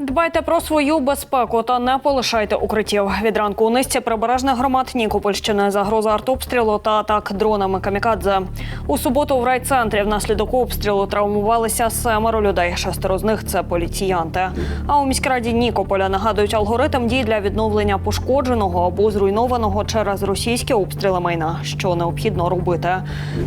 Дбайте про свою безпеку та не полишайте укриттів. Від ранку у низці прибережних громад Нікопольщини загроза артобстрілу та атак дронами камікадзе. У суботу в райцентрі внаслідок обстрілу травмувалися семеро людей. Шестеро з них це поліціянти. А у міськраді Нікополя нагадують алгоритм дій для відновлення пошкодженого або зруйнованого через російські обстріли майна. Що необхідно робити?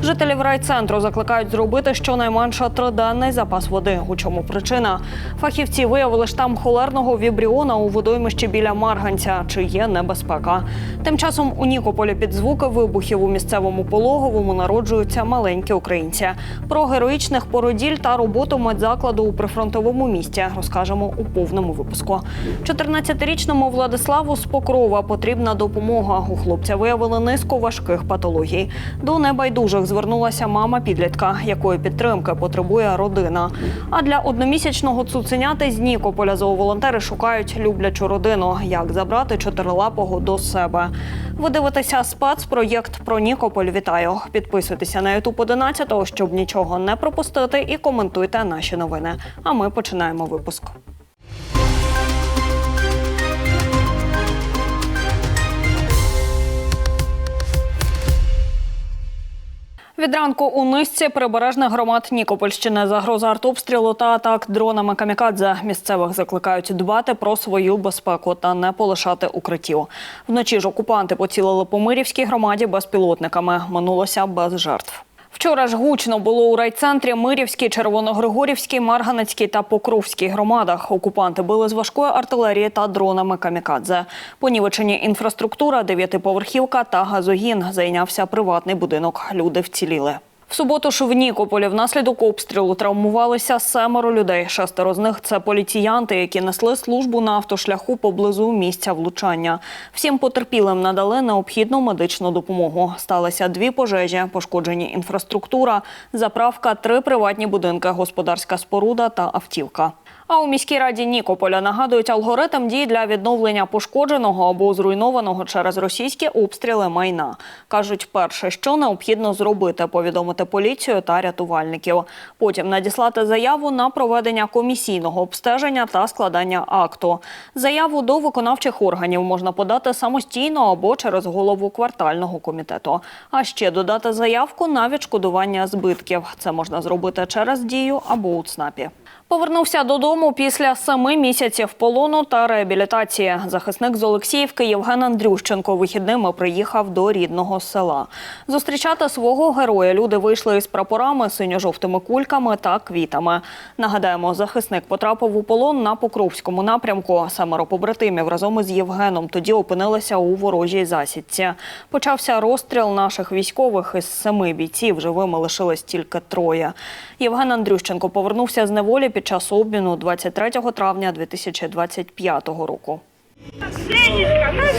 Жителів райцентру закликають зробити щонайменше триденний запас води. У чому причина? Фахівці виявили штам холерного вібріона у водоймищі біля Марганця. Чи є небезпека? Тим часом у Нікополі під звуки вибухів у місцевому пологовому народжуються маленькі українці. Про героїчних породіль та роботу медзакладу у прифронтовому місті розкажемо у повному випуску. 14-річному Владиславу з Покрова потрібна допомога. У хлопця виявили низку важких патологій. До небайдужих звернулася мама підлітка, якої підтримки потребує родина. А для одномісячного цуценяти з Нікополя зооволонтери шукають люблячу родину, як забрати чотирилапого до себе. Ви дивитеся спецпроєкт про Нікополь. Вітаю! Підписуйтеся на Ютуб 11, щоб нічого не пропустити, і коментуйте наші новини. А ми починаємо випуск. Від ранку у низці прибережних громад Нікопольщини загроза артобстрілу та атак дронами камікадзе. Місцевих закликають дбати про свою безпеку та не полишати укриттів. Вночі ж окупанти поцілили по Мирівській громаді безпілотниками. Минулося без жертв. Вчора ж гучно було у райцентрі Мирівській, Червоногригорівській, Марганецькій та Покровській громадах. Окупанти били з важкої артилерії та дронами камікадзе. Понівечені інфраструктура, дев'ятиповерхівка та газогін. Зайнявся приватний будинок. Люди вціліли. В суботу ж в Нікополі внаслідок обстрілу травмувалися семеро людей. Шестеро з них це поліціянти, які несли службу на автошляху поблизу місця влучання. Всім потерпілим надали необхідну медичну допомогу. Сталися дві пожежі, пошкоджені інфраструктура, заправка, три приватні будинки, господарська споруда та автівка. А у міській раді Нікополя нагадують алгоритм дій для відновлення пошкодженого або зруйнованого через російські обстріли майна. Кажуть, перше, що необхідно зробити, повідомити поліцію та рятувальників. Потім надіслати заяву на проведення комісійного обстеження та складання акту. Заяву до виконавчих органів можна подати самостійно або через голову квартального комітету. А ще додати заявку на відшкодування збитків. Це можна зробити через дію або у ЦНАПі. Повернувся додому після семи місяців полону та реабілітації. Захисник з Олексіївки Євген Андрющенко вихідними приїхав до рідного села. Зустрічати свого героя люди вийшли із прапорами, синьо-жовтими кульками та квітами. Нагадаємо, захисник потрапив у полон на Покровському напрямку. Семеро побратимів разом із Євгеном тоді опинилися у ворожій засідці. Почався розстріл наших військових із семи бійців. Живими лишилось тільки троє. Євген Андрющенко повернувся з неволі під час обміну 23 травня 2025 року. Женечка, наш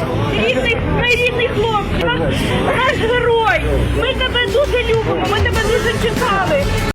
рідний, мій рідний хлопчик, наш герой. Ми тебе дуже любимо, ми тебе дуже чекали.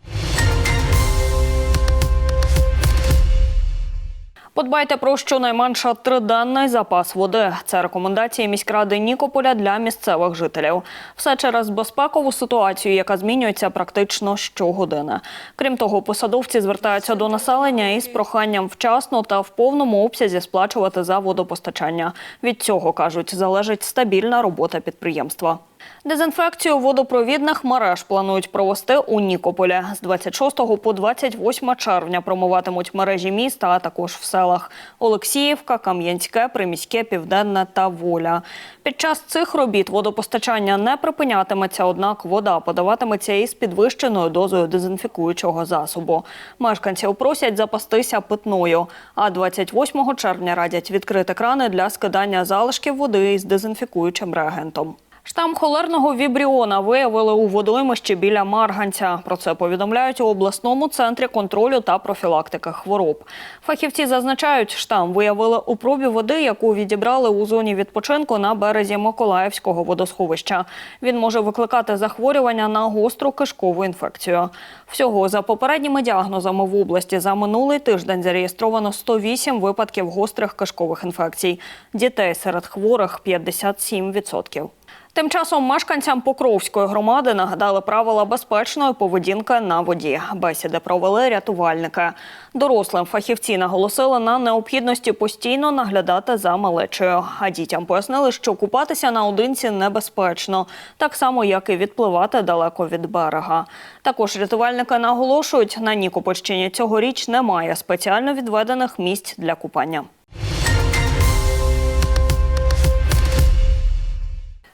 Подбайте про щонайменше триденний запас води. Це рекомендації міськради Нікополя для місцевих жителів. Все через безпекову ситуацію, яка змінюється практично щогодини. Крім того, посадовці звертаються до населення із проханням вчасно та в повному обсязі сплачувати за водопостачання. Від цього кажуть, залежить стабільна робота підприємства. Дезінфекцію водопровідних мереж планують провести у Нікополі. З 26 по 28 червня промиватимуть мережі міста, а також в селах Олексіївка, Кам'янське, Приміське, Південне та Воля. Під час цих робіт водопостачання не припинятиметься, однак вода подаватиметься із підвищеною дозою дезінфікуючого засобу. Мешканців просять запастися питною. А 28 червня радять відкрити крани для скидання залишків води із дезінфікуючим реагентом. Штам холерного вібріона виявили у водоймищі біля Марганця. Про це повідомляють у обласному центрі контролю та профілактики хвороб. Фахівці зазначають, штам виявили у пробі води, яку відібрали у зоні відпочинку на березі Миколаївського водосховища. Він може викликати захворювання на гостру кишкову інфекцію. Всього за попередніми діагнозами в області за минулий тиждень зареєстровано 108 випадків гострих кишкових інфекцій. Дітей серед хворих 57%. Тим часом мешканцям Покровської громади нагадали правила безпечної поведінки на воді. Бесіди провели рятувальники. Дорослим фахівці наголосили на необхідності постійно наглядати за малечею. А дітям пояснили, що купатися наодинці небезпечно, так само як і відпливати далеко від берега. Також рятувальники наголошують, на Нікопольщині цьогоріч немає спеціально відведених місць для купання.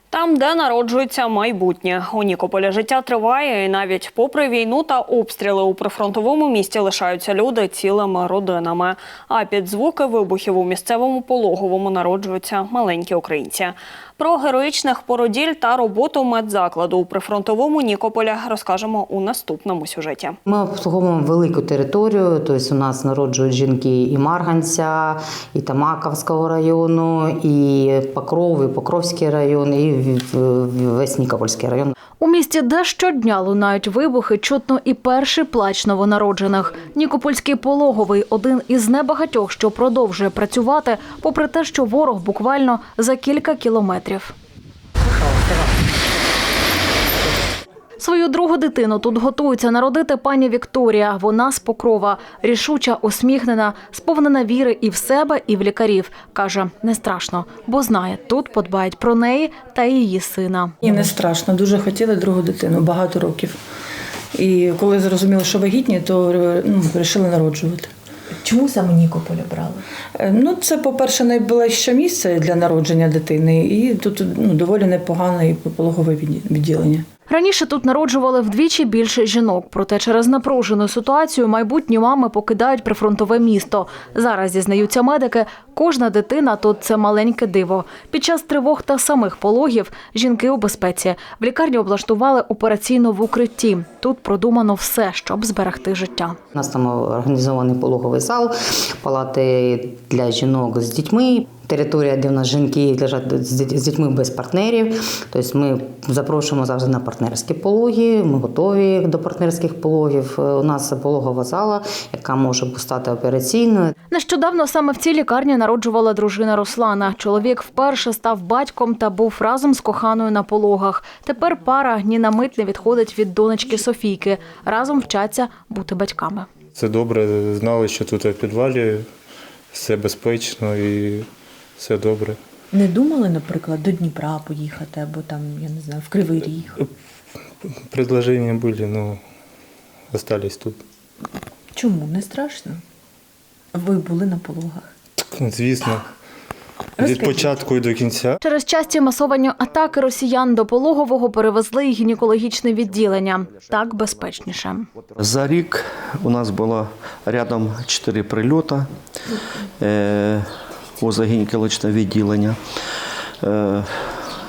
Там, де народжується майбутнє. У Нікополі життя триває, і навіть попри війну та обстріли у прифронтовому місті лишаються люди цілими родинами. А під звуки вибухів у місцевому пологовому народжуються маленькі українці. Про героїчних породіль та роботу медзакладу у прифронтовому Нікополі розкажемо у наступному сюжеті. Ми обслуговуємо велику територію, тобто у нас народжують жінки і Марганця, і Тамаковського району, і Покров, і Покровський район, і весь Нікопольський район. У місті, де щодня лунають вибухи, чутно і перший плач новонароджених. Нікопольський пологовий один із небагатьох, що продовжує працювати, попри те, що ворог буквально за кілька кілометрів. Свою другу дитину тут готується народити пані Вікторія. Вона з Покрова, рішуча, усміхнена, сповнена віри і в себе, і в лікарів. каже, не страшно, бо знає, тут подбають про неї та її сина. І не страшно. Дуже хотіли другу дитину багато років. І коли зрозуміли, що вагітні, то ну, вирішили народжувати. Чому саме Нікополь обрали? Е, Ну, це, по-перше, найближче місце для народження дитини, і тут ну, доволі непогане і пологове відділення. Раніше тут народжували вдвічі більше жінок, проте через напружену ситуацію майбутні мами покидають прифронтове місто. Зараз зізнаються медики, кожна дитина тут це маленьке диво. Під час тривог та самих пологів жінки у безпеці. В лікарні облаштували операційну в укритті. Тут продумано все, щоб зберегти життя. У нас там організований пологовий зал, палати для жінок з дітьми. Територія, де в нас жінки лежать з дітьми без партнерів. Тобто ми запрошуємо завжди на партнерські пологи. Ми готові до партнерських пологів. Е, У нас пологова зала, яка може стати операційною. Нещодавно саме в цій лікарні народжувала дружина Руслана. Чоловік вперше став батьком та був разом з коханою на пологах. Тепер пара ні на мить не відходить від донечки Софійки. Разом вчаться бути батьками. Це добре, знали, що тут в підвалі все безпечно і все добре. Не думали, наприклад, до Дніпра поїхати або там, я не знаю, в Кривий Ріг. Предложення були, ну остались тут. Чому не страшно? Ви були на пологах. Так, Звісно, від початку і до кінця. Через часті масовані атаки росіян до пологового перевезли гінекологічне відділення. Так безпечніше. За рік у нас було рядом 4 прильоти е, возле гінекологічного відділення. Е,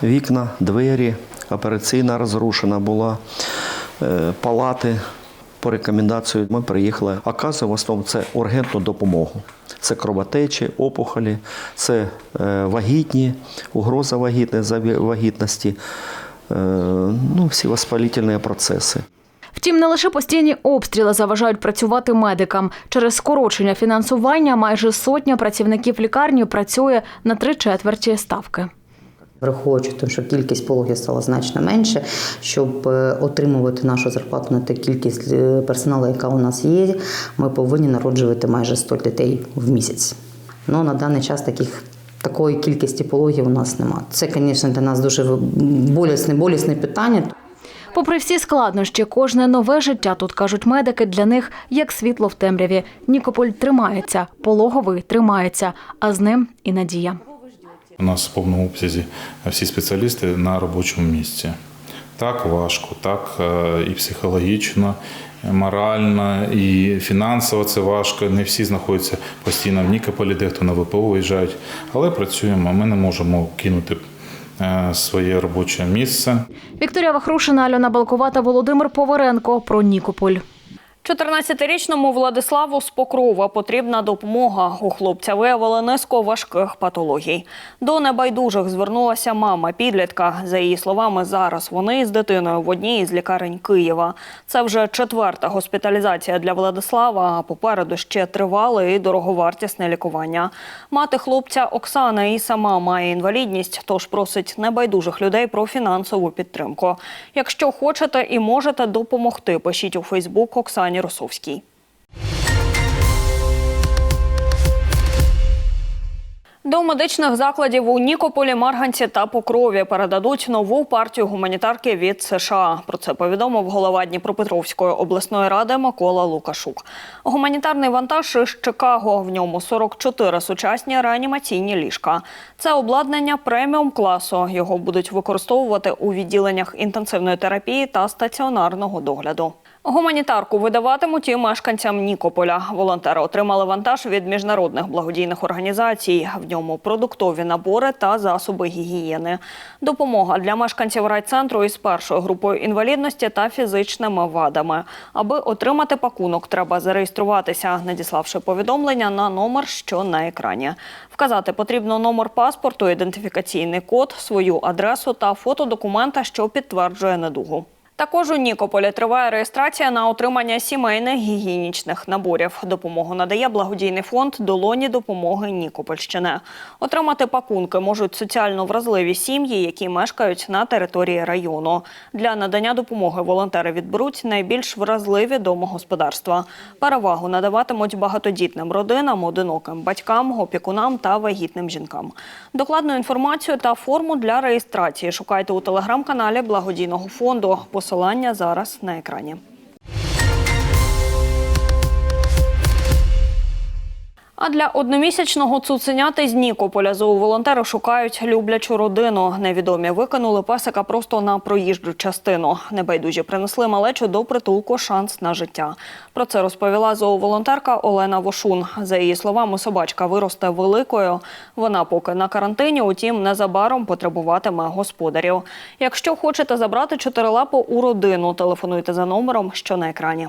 вікна, двері, операційна розрушена була, е, палати. По рекомендації ми приїхали. Оказує в основному це ургентну допомогу. Це кровотечі, опухолі, це е, вагітні, угроза вагітності, ну, всі воспалительні процеси. Втім, не лише постійні обстріли заважають працювати медикам. Через скорочення фінансування майже сотня працівників лікарні працює на три четверті ставки. Враховуючи те, що кількість пологів стала значно менше, щоб е, отримувати нашу зарплату на ту кількість е, персоналу, яка у нас є, ми повинні народжувати майже 100 дітей в місяць. Ну на даний час таких. Такої кількості пологів у нас немає. Це, звісно, для нас дуже болісне, болісне питання. Попри всі складнощі, кожне нове життя тут кажуть медики для них як світло в темряві. Нікополь тримається, пологовий тримається, а з ним і надія. У нас в повному обсязі всі спеціалісти на робочому місці. Так важко, так е, і психологічно, морально, і фінансово це важко. Не всі знаходяться постійно в Нікополі, дехто на ВПО виїжджають, але працюємо. Ми не можемо кинути своє робоче місце. Вікторія Вахрушина, Альона Балкова та Володимир Поваренко про Нікополь. 14-річному Владиславу з Покрова потрібна допомога. У хлопця виявили низку важких патологій. До небайдужих звернулася мама підлітка. За її словами, зараз вони з дитиною в одній із лікарень Києва. Це вже четверта госпіталізація для Владислава. А попереду ще тривале і дороговартісне лікування. Мати хлопця Оксана і сама має інвалідність, тож просить небайдужих людей про фінансову підтримку. Якщо хочете і можете допомогти, пишіть у Фейсбук Оксані Росовській. До медичних закладів у Нікополі, Марганці та Покрові передадуть нову партію гуманітарки від США. Про це повідомив голова Дніпропетровської обласної ради Микола Лукашук. Гуманітарний вантаж із Чикаго. В ньому 44 сучасні реанімаційні ліжка. Це обладнання преміум класу. Його будуть використовувати у відділеннях інтенсивної терапії та стаціонарного догляду. Гуманітарку видаватимуть і мешканцям Нікополя. Волонтери отримали вантаж від міжнародних благодійних організацій. В ньому продуктові набори та засоби гігієни. Допомога для мешканців райцентру із першою групою інвалідності та фізичними вадами. Аби отримати пакунок, треба зареєструватися, надіславши повідомлення на номер, що на екрані. Вказати потрібно номер паспорту, ідентифікаційний код, свою адресу та фото документа, що підтверджує недугу. Також у Нікополі триває реєстрація на отримання сімейних гігієнічних наборів. Допомогу надає благодійний фонд Долоні допомоги Нікопольщини. Отримати пакунки можуть соціально вразливі сім'ї, які мешкають на території району. Для надання допомоги волонтери відберуть найбільш вразливі домогосподарства. Перевагу надаватимуть багатодітним родинам, одиноким батькам, опікунам та вагітним жінкам. Докладну інформацію та форму для реєстрації шукайте у телеграм-каналі благодійного фонду. Посилання зараз на екрані. А для одномісячного цуценяти з Нікополя зооволонтери шукають люблячу родину. Невідомі викинули песика просто на проїжджу частину. Небайдужі принесли малечу до притулку шанс на життя. Про це розповіла зооволонтерка Олена Вошун. За її словами, собачка виросте великою. Вона поки на карантині, утім, незабаром потребуватиме господарів. Якщо хочете забрати чотирилапу у родину, телефонуйте за номером, що на екрані.